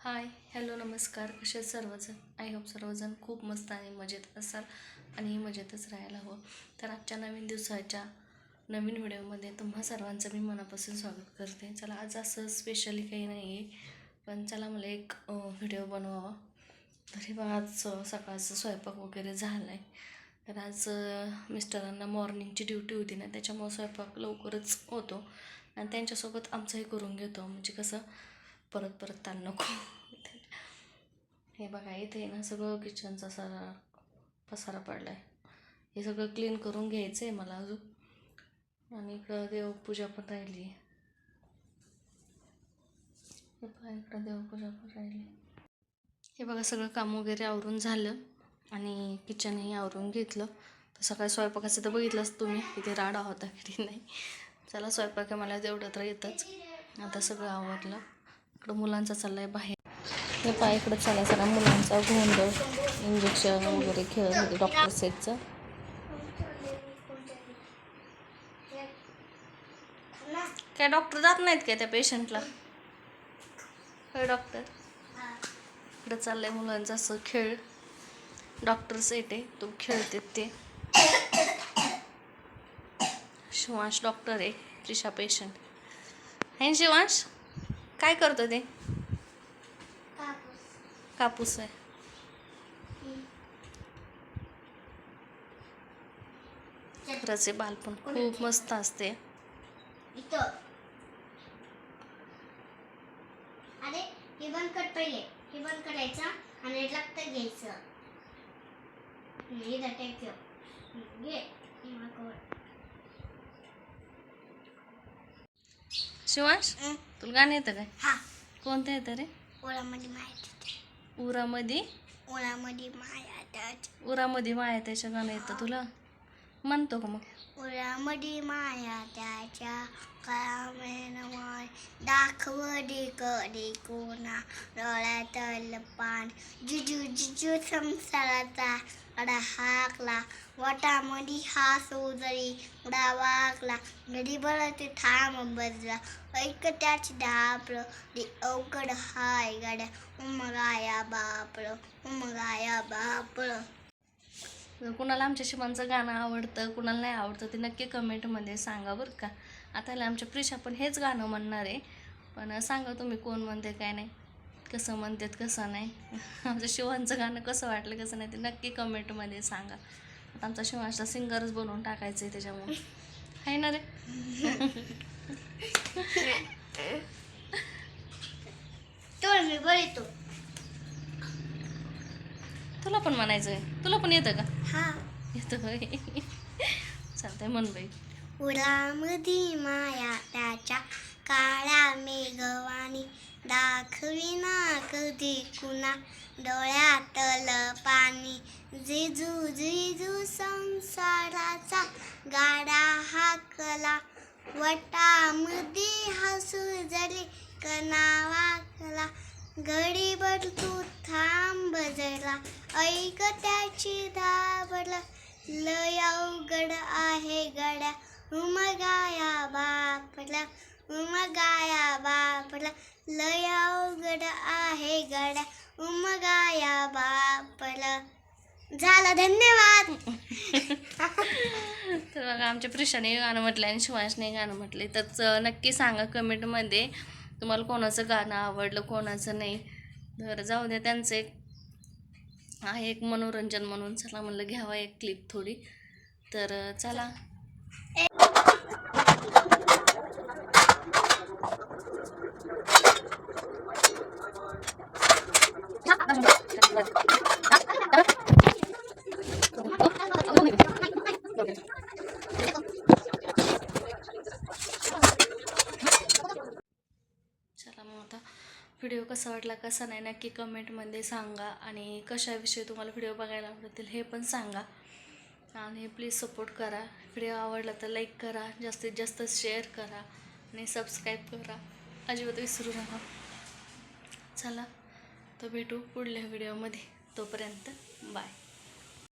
Hi hello नमस्कार. कसे सर्वजण? आय होप सर्वजण खूप मस्त आणि मजेत असाल आणि मजेतच राहायला हवं. तर आजच्या नवीन दिवसाच्या नवीन व्हिडिओमध्ये तुम्हा सर्वांचं मी मनापासून स्वागत करते. चला आज असं स्पेशली काही नाही आहे पण चला मला एक व्हिडिओ बनवावा. तरी बघा आज सकाळचं स्वयंपाक वगैरे झाला आहे तर आज मिस्टरांना मॉर्निंगची ड्युटी होती ना त्याच्यामुळं स्वयंपाक लवकरच होतो. आणि त्यांच्यासोबत आमचंही करून घेतो. म्हणजे कसं परत परत ताण नको. हे बघा इथे ना सगळं किचनचा सारा पसारा पडला आहे हे सगळं क्लीन करून घ्यायचं आहे मला अजून. आणि इकडं देवपूजा पण राहिली. हे बघा इकडं देवपूजा पण राहिली. हे बघा सगळं काम वगैरे आवरून झालं. आणि किचनही आवरून घेतलं. तर सकाळी स्वयंपाकाचं तर बघितलंच तुम्ही किती राडा होता किती नाही. चला स्वयंपाक मला तेवढं तर येतच. आता सगळं आवरलं. इकडं मुलांचा चाललाय बाहेर. हे पाय इकडं चालाय सगळा मुलांचा गोंधळ इंजेक्शन वगैरे खेळत होते डॉक्टर सेटचं काय डॉक्टर जात नाहीत काय त्या पेशंटला होय डॉक्टर इकडं चाललंय मुलांचा असं खेळ. डॉक्टर सेट आहे तो खेळतात ते. शिवांश डॉक्टर आहे त्रिशा पेशंट आहे शिवांश? काय करतो ते? कापूस. आहे. खरंच आहे बालपण खूप मस्त असते. इथं. अरे हे बंद कर पहिले. हे बंद करायचं आणि लागतं घ्यायचं. हे घे हे मागं शिवांश. तुला गाणं येतं काय? हा. कोणतं येतं रे? ओळामध्ये माया उरामध्ये ओळामध्ये माया उरामध्ये माया त्याच्या गाणं येतं तुला? म्हणतो का मग? ओळामध्ये माया त्याच्या कामेन माय. दाखवली कधी कोणा डोळ्यातल पान. जिजू जिजू संसाराचा कडा हाकला. वटामध्ये हा सोजरी उडा वाकला घडी बळते थांब बजला. ऐक त्याची दापलं दी अवकड हाय गाड्या. उमगाया बापळ. उमगाया बापळ. कुणाला आमच्या शिवांचं गाणं आवडतं कुणाला नाही आवडतं ते नक्की कमेंटमध्ये सांगा बरं का. आता आमच्या प्रिशा पण हेच गाणं म्हणणार आहे. पण सांगा तुम्ही कोण म्हणते काय नाही. कसं म्हणतात कसं नाही. आमच्या शिवांचं गाणं कसं वाटलं कसं नाही ते नक्की कमेंटमध्ये सांगा. आता आमचा शिवांचा सिंगरच बनवून टाकायचं आहे त्याच्यामुळे. आहे ना रे. तो मी बळतो तुला पण म्हणायचं आहे तुला पण येतं का? हा. येतं होय. चालतंय म्हण बाई. उरामधी माया त्याच्या काळ्या मेघवानी दाखविना कधी कुणा डोळ्यातल पाणी जिजू जिजू संसाराचा गाडा हाकला. वटामध्ये हसू जरी कणा घडीभर तू थांब जरा. ऐक त्याची दाबला लय अवघड आहे गड्या. उमगाया बापला उमगाया बापला लय अवघड आहे गड्या. उमगाया बापला झाला धन्यवाद. तर बघा आमच्या प्रिशाने गाणं म्हटलं आणि शिवांशने गाणं म्हटले तर नक्की सांगा कमेंटमध्ये तुम्हाला कोणाचं गाणं आवडलं कोणाचं नाही. तर जाऊ द्या त्यांचं एक आहे एक मनोरंजन म्हणून. चला म्हणलं घ्यावा एक क्लिप थोडी. तर चला मग आता व्हिडिओ कसा वाटला कसा नाही नक्की कमेंटमध्ये सांगा. आणि कशाविषयी तुम्हाला व्हिडिओ बघायला आवडतील हे पण सांगा. आणि प्लीज सपोर्ट करा. व्हिडिओ आवडला तर लाईक करा. जास्तीत जास्त शेअर करा. आणि सबस्क्राईब करा. अजिबात विसरू नका. चला तर भेटू पुढल्या व्हिडिओमध्ये तोपर्यंत बाय